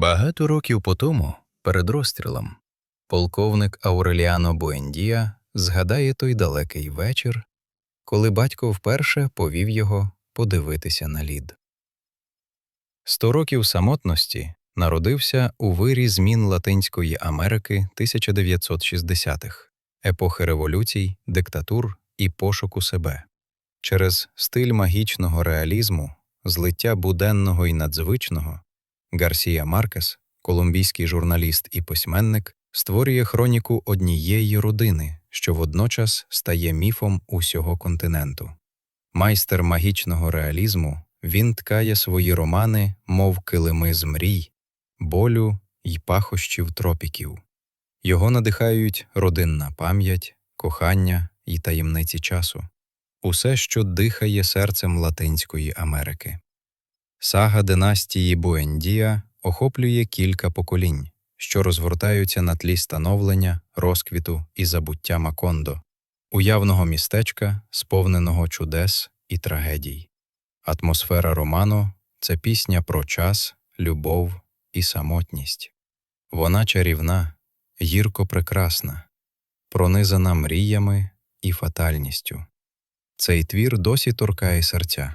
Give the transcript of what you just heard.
Багато років по тому, перед розстрілом, полковник Ауреліано Буендія згадає той далекий вечір, коли батько вперше повів його подивитися на лід. Сто років самотності народився у вирі змін Латинської Америки 1960-х, епохи революцій, диктатур і пошуку себе. Через стиль магічного реалізму, злиття буденного і надзвичного, Гарсія Маркес, колумбійський журналіст і письменник, створює хроніку однієї родини, що водночас стає міфом усього континенту. Майстер магічного реалізму, він ткає свої романи, мов килими з мрій, болю й пахощів тропіків. Його надихають родинна пам'ять, кохання й таємниці часу, усе, що дихає серцем Латинської Америки. Сага династії Буендія охоплює кілька поколінь, що розгортаються на тлі становлення, розквіту і забуття Макондо, уявного містечка, сповненого чудес і трагедій. Атмосфера роману це пісня про час, любов і самотність. Вона чарівна, гірко прекрасна, пронизана мріями і фатальністю. Цей твір досі торкає серця,